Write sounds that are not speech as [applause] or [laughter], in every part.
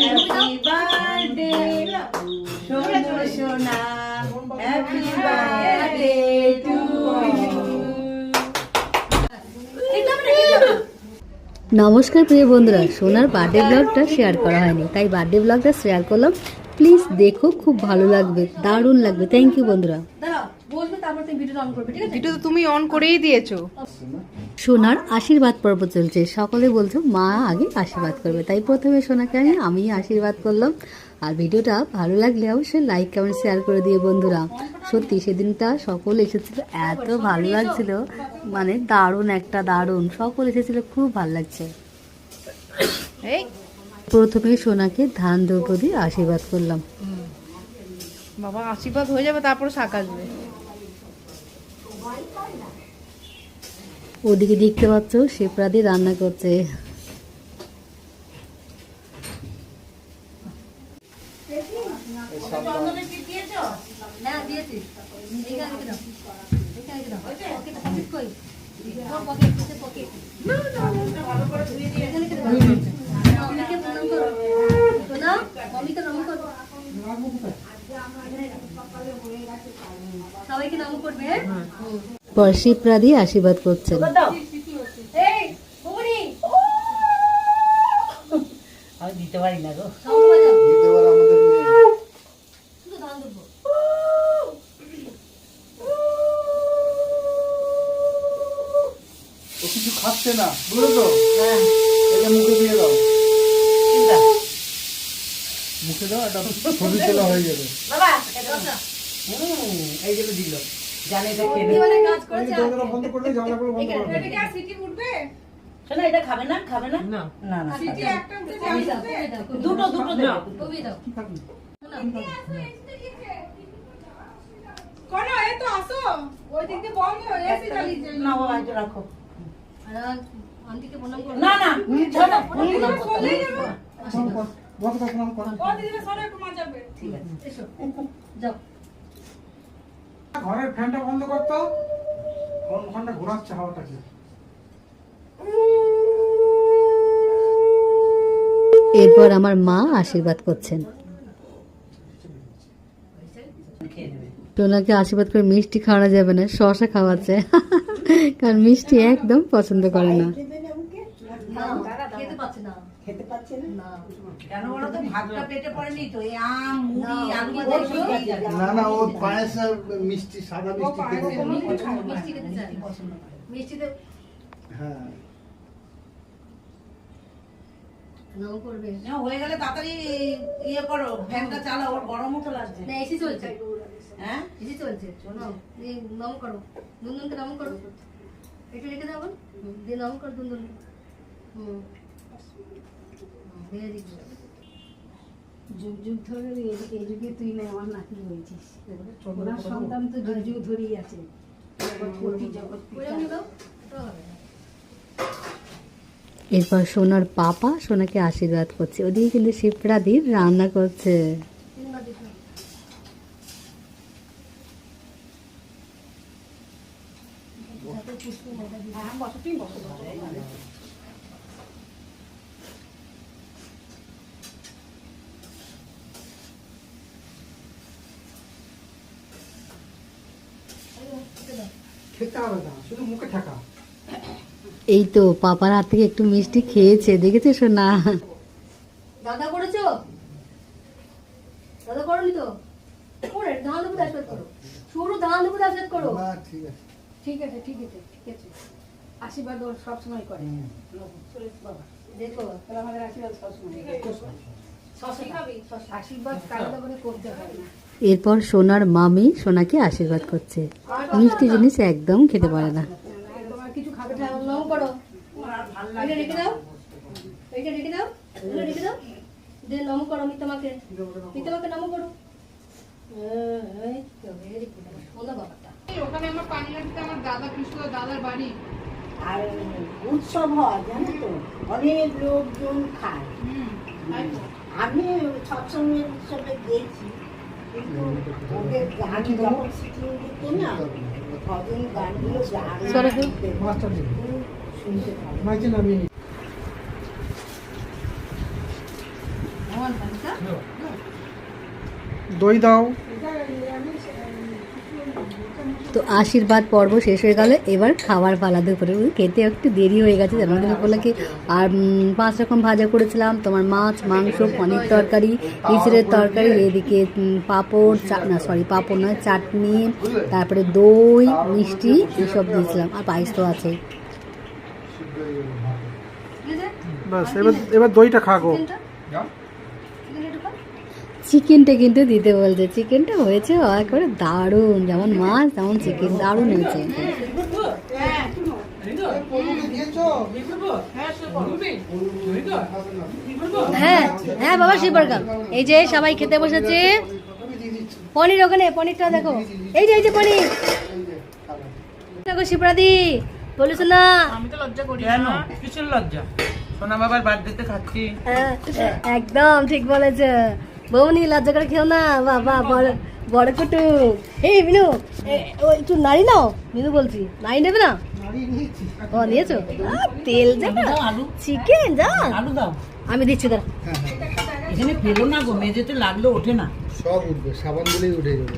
Happy birthday সোনা সোনা happy birthday two নমস্কার প্রিয় বন্ধুরা সোনার বার্থডে ব্লগটা শেয়ার করা হয়নি তাই বার্থডে ব্লগটা শেয়ার করলাম। প্লিজ দেখো খুব ভালো লাগবে দারুণ লাগবে। থ্যাংক ইউ বন্ধুরা। বলবে তারপর তুমি ভিডিওটা অন করবে ঠিক আছে? ভিডিও তো তুমি অন করেই দিয়েছ। সোনার আশীর্বাদ পর্ব চলছে। সকলে বলছো মা আগে আশীর্বাদ করবে। তাই প্রথমে সোনাকে আমি আমি আশীর্বাদ করলাম। আর ভিডিওটা ভালো লাগলে অবশ্যই লাইক কমেন্ট শেয়ার করে দিয়ে বন্ধুরা। সত্যি সেদিনটা সকল এসেছিল এত ভালো লাগছিল। মানে দারুণ একটা দারুণ। সকল এসেছিল খুব ভালো লাগছে। এই। প্রথমে সোনাকে ধান দ্রৌপদী আশীর্বাদ করলাম। বাবা আশীর্বাদ হয়ে যাবে তারপরে শাক আসবে ওদিকে দেখতে পাচ্ছ শেপরাদি রান্না করছে হ্যাঁ দিয়েছি এইখানে রেখে দাও এইখানে রেখে দাও পকেটটা পকেট কই তোমার পকেট কিসে পকেট এখানে রেখে দাও মম্মিকে প্রণাম করো শোনা মম্মিকে নম করো সবাইকে নম করবে? হ্যাঁ পর শিবরাদি আশীর্বাদ করছেন। আমি দিতে পারি না গো। কিছু খাচ্ছে না বুঝলো তো? এটা মুখে দিয়ে দাও। মুখে দাও একটা ছবি তোলা হয়ে যাবে বাবা হুম এই যে দিল। জানে এটা খেয়ে নেবে। কাজ করেছে দরজাটা বন্ধ করে করলে জানলাগুলো বন্ধ করে দেবে শোনা এটা খাবে না? খাবে না? না। না না খাবে না। কবি দাও দাও দুটো দুটো দেবে। কবি দাও। কি খাবি কোনো এই তো আসো। ওই দিক দিয়ে বন্ধ হয়ে গেছে চালিয়ে না বাবা এটা রাখো। আন্টিকে প্রণাম করো। না না ছোট প্রণাম করতে হবে। বন্ধ করে প্রণাম করো। ও দিদিকে সরে একটু মাজাবে ঠিক আছে। এসো। যাও। ঘরের ফ্যানটা বন্ধ করতো ওখানটা ঘোরাচ্ছে হাওয়াটাকে। এরপর আমার মা আশীর্বাদ করছেন। টোনাকে আশীর্বাদ করে মিষ্টি খাওয়ানো যাবে না শশা খাওয়াচ্ছে। কারণ মিষ্টি একদম পছন্দ করে না। না খেতে পাচ্ছে না। খেতে পাচ্ছে না। না। কেন বলো তো? ভাতটা পেটে পড়েনি তো? এই আম মুড়ি আলু ওর ভাজা জন্য- সবই যাবে। না না ও পায়েস আর মিষ্টি সাদা মিষ্টি মিষ্টি খেতে চাই মিষ্টিতে হ্যাঁ। করবে। না, হয়ে গেলে তাড়াতাড়ি ইয়ে করো ফ্যানটা চালাও ওর গরম উঠে লাগছে। না এসি চলছে। হ্যাঁ? এসি চলছে এই নাম করো দুনদুনকে নাম করো। একটু রেখে দাও হুম, দিয়ে নাম করো দুনদুনকে হুম। ভেরি গুড যুগ যুগ ধরে এই- যুগে তুই না আমার নাতি হয়েছিস। ওনার সন্তান তো যুগ যুগ ধরেই আছে। না। এরপর সোনার পাপা সোনাকে আশীর্বাদ করছে। ওদিকে কিন্তু শিবরাদির রান্না করছে তিনবার দিতে হবে। খেতে হবে না শুধু মুখে ঠেকা এই তো পাপার হাত থেকে একটু মিষ্টি খেয়েছে দেখেছে সোনা দাদা করেছ? দাদা করনি তো? করে ধান দেবো করো। শুরু ধান দেবো করো। ঠিক আছে। ঠিক আছে ঠিক আছে ঠিক আছে। আশীর্বাদ ওর সবসময় করে। দেখো আমাদের আশীর্বাদ সবসময় করে। আশীর্বাদ কারও করে করতে হয় না। এরপর সোনার মামি সোনাকে আশীর্বাদ করছে। মিষ্টি জিনিস একদম খেতে পারে না। নাম করো এটা রেখে দাও। এটা রেখে দাও। এটা রেখে দাও। দিয়ে নাম করো মিতামাকে। মিতামাকে নাম করো ওখানে আমার পানিহাটিতে আমার দাদা কৃষ্ণ দাদার বাড়ি। আর উৎসব হয় জানো তো? অনেক লোকজন খায়। আমি সৎসঙ্গের উৎসবে গেছি কিন্তু ওদের গান যখন দিত না ভজন গানগুলো শুনতে পাবো। দই দাও। তো আশীর্বাদ পর্ব শেষ হয়ে গেল। এবার খাবার পালা দুপুরে। ওই খেতে একটু দেরি হয়ে গেছে জন্মদিন উপলক্ষে আর পাঁচ রকম ভাজা করেছিলাম। তোমার মাছ মাংস পনির তরকারি ইঁচড়ের তরকারি এদিকে পাঁপড় চা- না সরি পাঁপড় নয় চাটনি তারপরে দই মিষ্টি এসব দিয়েছিলাম। আর পায়েস তো আছে বাস এবার এবার দইটা খাগো চিকেনটা কিন্তু দিতে বলছে। চিকেনটা হয়েছে একেবারে দারুণ যেমন মাছ তেমন চিকেন দারুণ হয়েছে। হ্যাঁ হ্যাঁ বাবা শিবরগাম এই যে সবাই খেতে বসেছে। পনির ওখানে পনিরটা দেখো। এই যে এই যে পনির। দেখো শিবরাদি বলিস না। আমি তো লজ্জা করি কেন? কিসের লজ্জা? সোনা বাবার বার্থডেতে খাচ্ছি। হ্যাঁ, একদম ঠিক বলেছে। বৌনি লজ্জা করে খেও না। বাবা বড় বড় কুটু। এই মিনু একটু নাড়ি নাও মিনু বলছি। নাড়ি নেবে না? ও নিয়েছো? তেল যাবে চিকেন যা। আলু দাও। আমি দিচ্ছি দাঁড়া। এখানে ফেলো না গো মেঝেতে লাগলে ওঠে না। সব উঠবে সাবান দিলেই উঠে যাবে।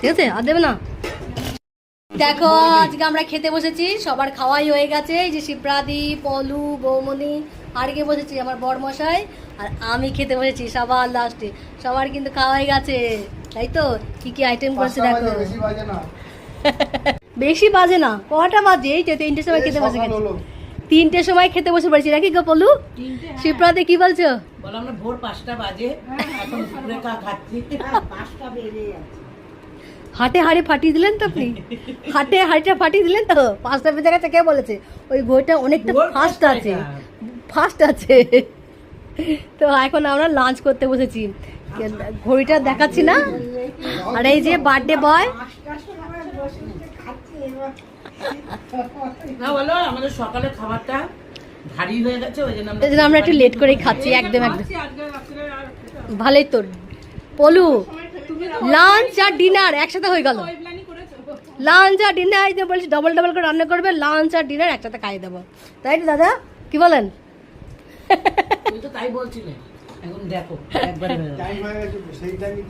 ঠিক আছে আর দেবে না? দেখো আজকে আমরা খেতে বসেছি সবার খাওয়াই হয়ে গেছে। এই যে শিপ্রাদি পলু বৌমনি আড়গে বসেছি আমার বর মশাই আর আমি খেতে বসেছি সবার লাস্টে সবার কিন্তু খাওয়া হয়ে গেছে তাই তো? কি কি আইটেম করেছে দেখো। বেশি বাজে না। [laughs] বাজে কটা বাজে? এই তো তিনটের সময় খেতে বসে গেছি। তিনটের সময় খেতে বসে পড়েছি নাকি গো পলু শিপ্রাদি কি বলছো? বললাম না ভোর পাঁচটা বাজে এখন দুপুরে কা খাচ্ছি। [laughs] পাঁচটা যাচ্ছে হাটে হাড়ি ফাটিয়ে দিলেন তো আপনি? হাটে হাড়িটা ফাটিয়ে দিলেন তো? পাঁচটা বেজে গেছে কে বলেছে? ওই বইটা অনেকটা ফাস্ট আছে। খা। ফাস্ট আছে। তো এখন আমরা লাঞ্চ করতে বসেছি। ঘড়িটা দেখাচ্ছি না? আর এই যে বার্থডে বয় না বলো আমাদের সকালে খাবারটা ভারী হয়ে গেছে ওই জন্য এই আমরা একটু লেট করেই খাচ্ছি একদম একদম। ভালোই তো। পলু লাঞ্চ আর ডিনার একসাথে হয়ে গেল। লাঞ্চ আর ডিনার বলছি ডবল ডবল করে রান্না করবে লাঞ্চ আর ডিনার একসাথে খাইয়ে দেবো। তাই তো দাদা? কি বলেন? তো তাই বলছিলে। এখন দেখো একবারে গেল। টাইম গেছে সেই টাইমই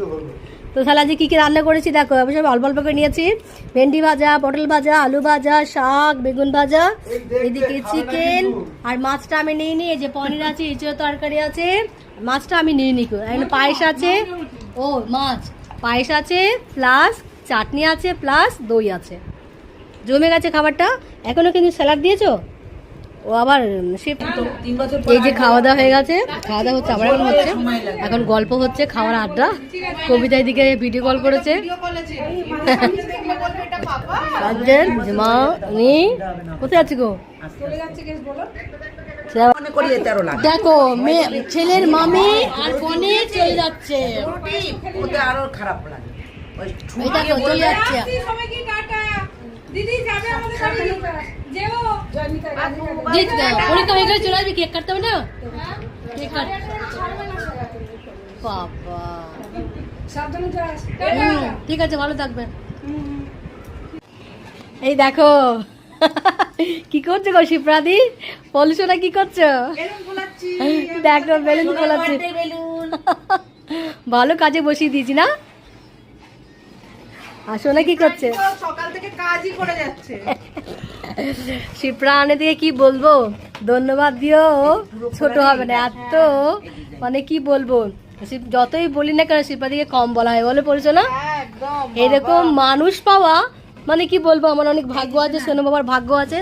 তো তাহলে আজকে কী কী রান্না করেছি? দেখো আমি সব অল্প অল্প করে নিয়েছি। ভেন্ডি ভাজা পটল ভাজা আলু ভাজা শাক বেগুন ভাজা এদিকে চিকেন আর মাছটা আমি নিয়ে নিই এই যে পনির আছে ইঁচড় তরকারি আছে মাছটা আমি নিয়ে নিই। এখানে পায়েস আছে ও মাছ। পায়েস আছে প্লাস চাটনি আছে প্লাস দই আছে। জমে গেছে খাবারটা। এখনও কিন্তু স্যালাড দিয়েছ? ও আবার সে তিন এই যে খাওয়া দাওয়া হয়ে গেছে খাওয়া দাওয়া হচ্ছে আবার এখন হচ্ছে। এখন গল্প হচ্ছে খাওয়ার আড্ডা। কবিতা দিকে ভিডিও কল করেছে। রাজ্যের মা উনি কোথায় আছি গো? দেখো মেয়ে ছেলের মামি আর ফোনে চলে যাচ্ছে। আরও খারাপ লাগে। চলে যাচ্ছে। দিদি যাবে আমাদের বাড়ি। যেও। পরীক্ষা হয়ে গেলে চলে আসবি কেক কাটতে হবে না? Cake cut. বাবা। সাবধানে যাস হুম, ঠিক আছে ভালো থাকবেন এই দেখো [laughs] কি করছ গো শিপ্রাদি? পলিশোনা কি করছ? দেখো বেলুন ফোলাচ্ছি। [laughs] ভালো কাজে বসিয়ে দিয়েছি না? আর সোনা কি করছে? সকাল থেকে কাজই করে যাচ্ছে। শিপ্রা আনে দিয়ে কি বলব? ধন্যবাদ দিও ছোট হবে না। এত মানে কি বলব? যতই বলি না কেন শিপ্রা দিকে কম বলা হয়। বলে পড়েছো না? এরকম মানুষ পাওয়া মানে কি বলব? আমার অনেক ভাগ্য আছে সোনু বাবার ভাগ্য আছে।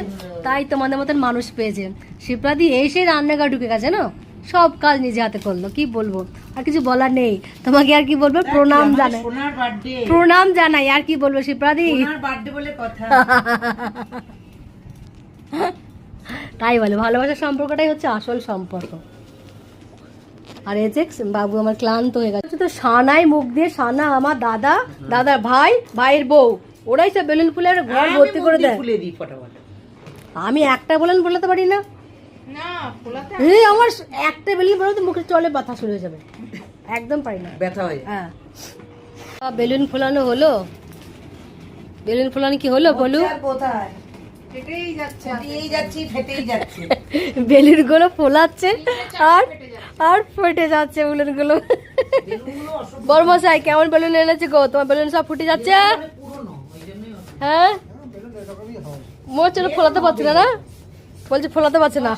তাই তোমাদের মতন মানুষ পেয়েছে। শিপ্রাদি এসে রান্নাঘর ঢুকে গেছে না? সব কাজ নিজে হাতে করল কি বলব? আর কিছু বলার নেই। তোমাকে আর কি বলব? প্রণাম জানাই। প্রণাম জানাই আর কি বলব শিপ্রাদি [laughs] তাই বলে ভালোবাসার সম্পর্কটাই হচ্ছে আসল সম্পর্ক। আর এই যে বাবু আমার ক্লান্ত হয়ে গেছে। তো সানাই মুখ দিয়ে সানা আমার দাদা দাদার ভাই ভাইয়ের বউ ওরাই সব বেলুন ফুলের ঘর ভর্তি করে দেয় আমি একটা বেলুন ফোলাতে পারি না। এই আমার একটা বেলুন ফোলাতে মুখে চলে ব্যথা শুরু হয়ে যাবে। একদম পারি না। ব্যথা হয়ে। হ্যাঁ। বেলুন ফোলানো হলো। বেলুন ফোলানো কি হলো বলু? ফেটেই যাচ্ছে ফেটেই যাচ্ছি ফেটেই [laughs] যাচ্ছে। বেলুনগুলো ফোলাচ্ছে আর আর ফেটে যাচ্ছে বেলুনগুলো বর্মশাই কেমন বেলুন এনেছে গো? তোমার বেলুন সব ফুটে যাচ্ছে। হ্যাঁ মনে হচ্ছে। ওরা ফোলাতে পারছি না না? বলছে ফোলাতে পারছে না।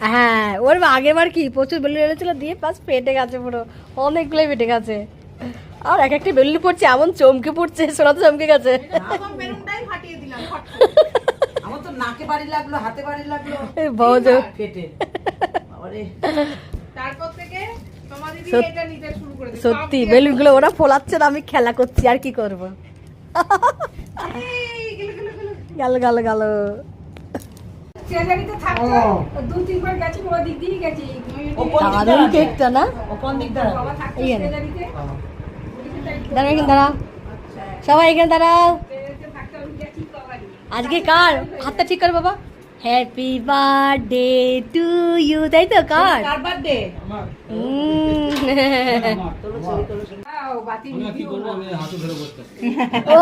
হ্যাঁ ওর আগের বার কি প্রচুর বেলুন এনেছিল? দিয়ে পাস পেটে গেছে পুরো। অনেকগুলোই ফেটে গেছে। আর এক একটা বেলুন পড়ছে এমন চমকে পড়ছে সোনা তো চমকে গেছে। নাকে বাড়ি লাগল হাতে বাড়ি লাগল। এই বহুত ফেটে। বাবারে। তারপর থেকে সত্যি- এটা নিতে শুরু করে দিল। সত্যি বেলুনগুলো ওরা ফোলাচ্ছে না আমি খেলা করছি আর কি করব? গেল গেল গেল। ট্রেজারিতে থাকতো দু তিনবার গেছি ওই দিক দিয়ে গেছি। ও কোন দিক দারুণ দাঁড়াবে? কেকটা না কোন দিক দাঁড়াবে? বাবা থাকতো ট্রেজারিতে দাঁড়াও এখানে দাঁড়াও। সবাই এখানে দাঁড়াও। আজকে কার? হাতটা ঠিক কর বাবা। হ্যাপি বার্থডে টু ইউ তাই তো কার?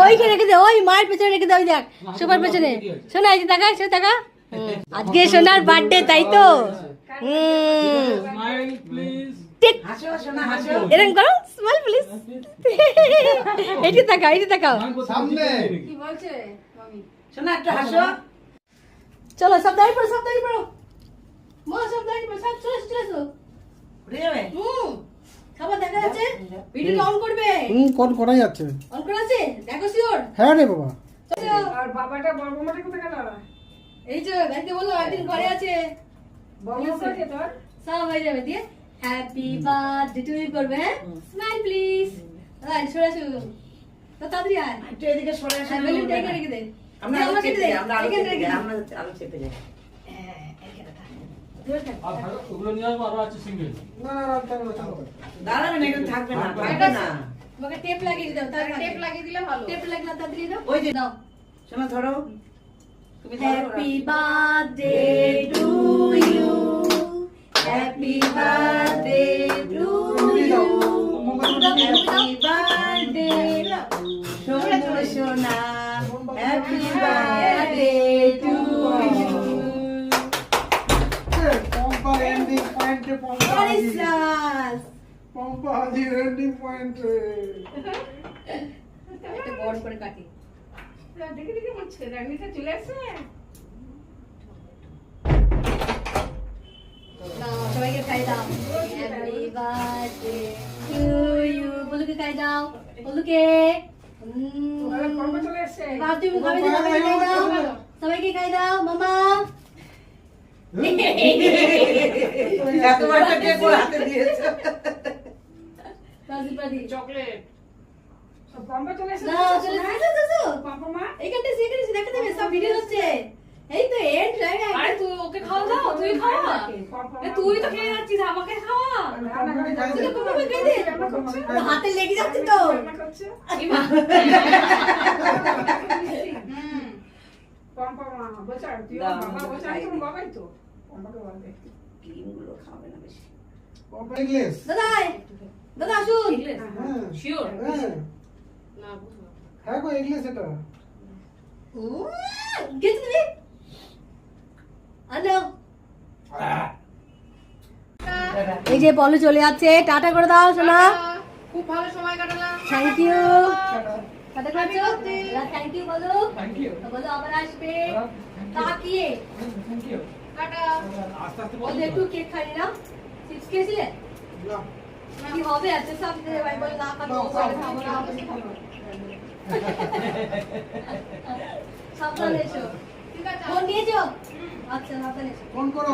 ওইখানে রেখে দে ওই মায়ের পেছনে রেখে দে ওই দেখ। সোফার পেছনে। শোনা এই যে টাকা সে টাকা আজকে সোনার বার্থডে তাই তো? ঠিক হাসো, হাসো না, হাসো। এরকম করো স্মাইল প্লিজ এটি তাকাও এটি তাকাও কি বলছে মামি? শোনা, একটু হাসো। চলো সব দাঁড়িয়ে পড়ো সব দাঁড়িয়ে পড়ো। মা সব দাঁড়িয়ে পড়ো সব চলে চলে এসো উঠে যাবে? হুম। খাবার দেখা যাচ্ছে? ভিডিওটা অন করবে? হুম কোন করা যাচ্ছে। অন করা আছে? দেখো হ্যাঁ রে বাবা। আর বাবাটা কোথায় গেল এই যে গাড়িতে বলল একদিন ঘরে আছে। সব হয়ে যাবে দিয়ে হ্যাপি বার্থডে টু ইউ করবে হ্যাঁ? স্মাইল প্লিজ রাইট সরে আসুন। তো তাড়াতাড়ি আয়। একটু এদিকে সরে আসো। হ্যাঁ বেলুনটা এখানে রেখে দে। আমরা আলো আমাকে চেপে দে। আমরা আলো চেপে রেখে যাই, আমরা আলো চেপে যাই। এখানে থাকবে না, থাকবে না। তোমাকে টেপ লাগিয়ে দাও তার টেপ লাগিয়ে দিলে ভালো। টেপ লাগলে তাড়াতাড়ি দাও। ওই যে- দাও। শোনা, ধরো। তুমি ধরো, happy birthday to you happy birthday to you happy birthday সোনা সোনা happy birthday to you Pompa ending পয়েন্টে পম্পা ক্রিসমাস পম্পা হাজির এন্ডিং পয়েন্টে একটা বড় করে কাটি দেখে দেখে বলছে রাগনিটা চলে আসছে সবাইকে খাই দাও। হ্যাপি বার্থডে টু ইউ বলুকে খাই দাও। বলুকে। সবাইকে খাই দাও। সবাইকে খাই দাও মামা। চকলেট। বর্মা চলে আসো আসো বর্মা এইখানটা সেখানে দেখা দেবে সব ভিডিও হচ্ছে। এই তো এন্ড জায়গা আরে তুই ওকে খাওয়া দাও তুই খাওয়া। তুই তো খেয়ে যাচ্ছিস আমাকে খাওয়া। হাতে লেগে যাচ্ছে তো। পম্পা মা বলছে তুই বাবা বলছে আমি তোর বাবাই তো। পম্পাকে বলবে ক্রিমগুলো খাবে না বেশি। পম্পা ইংলিশ। দাদা দাদা আসুন। হ্যাঁ। শিওর হ্যাঁ। হ্যাঁ গো ইংলিশ এটা গেছে তুমি আনো এই যে পলু চলে যাচ্ছে টাটা করে দাও সোনা খুব ভালো সময় কাটালাম থ্যাংক ইউ টাটা করছ থ্যাংক ইউ বলো বলো আবার আসবে তাকিয়ে টাটা বলো একটু কেক চিপস খেয়েছিলে কি হবে আচ্ছা সব ভাই বলে না খাব খাব না খাব না। সাবধানে এসো। ঠিক আছে। ফোন আচ্ছা সাবধানে এসো। ফোন করো।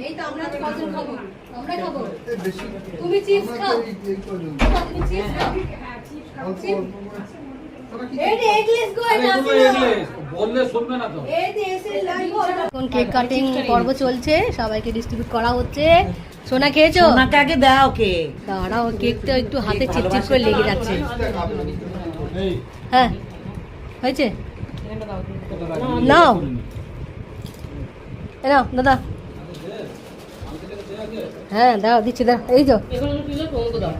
এই তো আমরা কজন খাব? আমরা খাব। তুমি চিপস খাও। এই- এই পর্যন্ত। তুমি চিপস খাও। অল্প অল্প। করে। তোরা কি এই যে এগলেস গো এটা বললে শুনবে না তো। এই যে এসে লাইভ এখন কেক কাটিং পর্ব চলছে। সবাইকে ডিস্ট্রিবিউট করা হচ্ছে। সোনা খেয়েছো? ওনাকে আগে দাও কে। দাঁড়াও কেকটা একটু হাতে চিপচিপ করে লেগে যাচ্ছে। এই। হ্যাঁ। হয়েছে? নাও। নাও। এ নাও দাদা। হ্যাঁ দাও দিচ্ছি দাও এই তো। এগুলো তুই তোমাকে দাও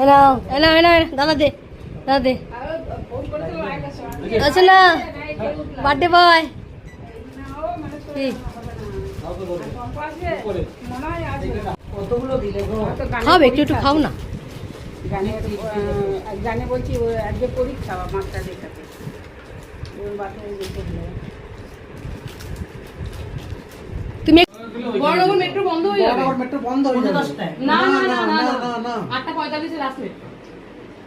এ নাও এ নাও এ নাও দাদা দে দাদা দে। আছে না বার্থডে বয়। কি? কতগুলো দিলে গো খাও একটু একটু খাও না। গানে বলছি আজকে পরীক্ষা মাছটা দেখাতে। তুমি বড় মেট্রো বন্ধ হয়ে যাবে। মেট্রো বন্ধ হয়ে যাবে। না না না না না আটটা পঁয়তাল্লিশে লাস্ট মেট্রো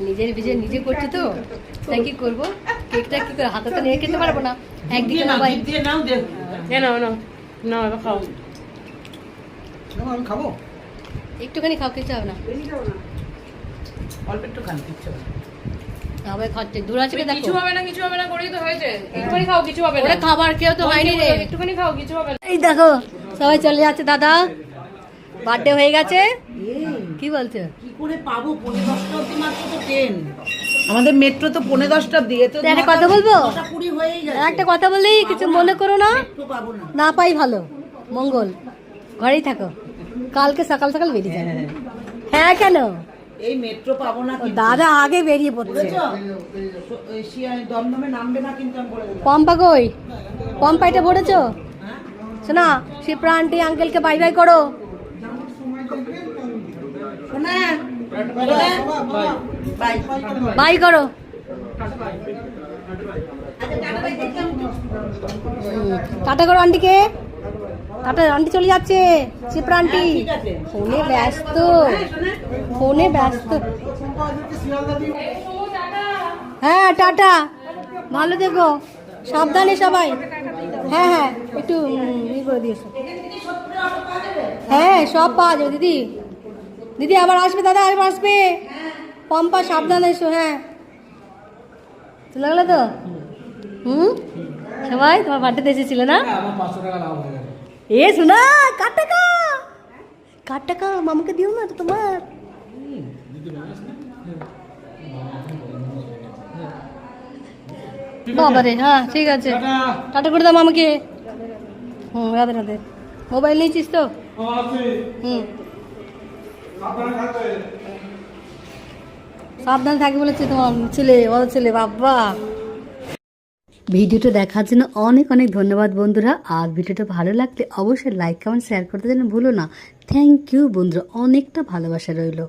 নিজের বিজে নিজে করছি তো তাই কি করব? কেকটা কি করে হাতে তো নিয়ে খেতে পারব না? একদিকে নাও, দিয়ে নাও, দে- কেন না না এবার খাও। খাব? একটুখানি খাও কিছু হবে না। অল্প একটু খান, কিচ্ছু হবে না। সবাই খাচ্ছে দূর আছে দেখো। কিছু হবে না কিছু হবে না করেই তো হয়েছে। একটুখানি খাও কিছু হবে না। ওরা খাবার কেউ তো হয়নি রে। একটুখানি খাও কিছু হবে না। এই দেখো সবাই চলে যাচ্ছে দাদা। বার্থডে হয়ে গেছে। কি বলছো কি করে পাবো? পনেরো দশটা অব্দি মাত্র তো ট্রেন। আমাদের মেট্রো তো পনেরো দশটা দিয়ে তো একটা কথা বলব? একটা কথা বললেই কিছু মনে করো না? না। পাই ভালো। মঙ্গল। ঘরেই থাকো। কালকে সকাল সকাল বেরিয়ে যাবে। হ্যাঁ। কেন? এই মেট্রো পাবো না দাদা আগে বেরিয়ে পড়ছে। দমদমে নামবে না কিন্তু বলে। পম্পা কই? পম্পা এটা ভরেছো হ্যাঁ? শোনা শিপ্রা আন্টি আঙ্কেলকে বাই বাই করো। বাই। বাই করো। টাটা করো আন্টিকে। টাটা আন্টি চলে যাচ্ছে। শিপ্রা আন্টি ফোনে ব্যস্ত। ফোনে ব্যস্ত। হ্যাঁ টাটা। ভালো দেখো সাবধানে সবাই। হ্যাঁ হ্যাঁ একটু ই করে দিয়েছ। হ্যাঁ সব পাওয়া যাবে দিদি। দিদি আবার আসবে দাদা আবার আসবে। পম্পা সাবধানে এসো হ্যাঁ। চলে গেলো তো? হুম? সবাই তোমার বার্থডেতে এসেছিল না? হয়ে এ শোনা কার টাকা? কার টাকা? মামাকে দিও না তো তোমার। বাবা রে হ্যাঁ ঠিক আছে। টাটা। করে দাও মামাকে। হুম রাধে রাধে। মোবাইল নিয়েছিস তো? হুম। সাবধান থাকি বলেছে তোমার ছেলে, ওর ছেলে, বাবা। ভিডিওটা দেখার জন্য অনেক অনেক ধন্যবাদ বন্ধুরা। আর ভিডিওটা ভালো লাগলে অবশ্যই লাইক কমেন্ট শেয়ার করতে যেন ভুলো না। থ্যাংক ইউ বন্ধুরা, অনেকটা ভালোবাসা রইল।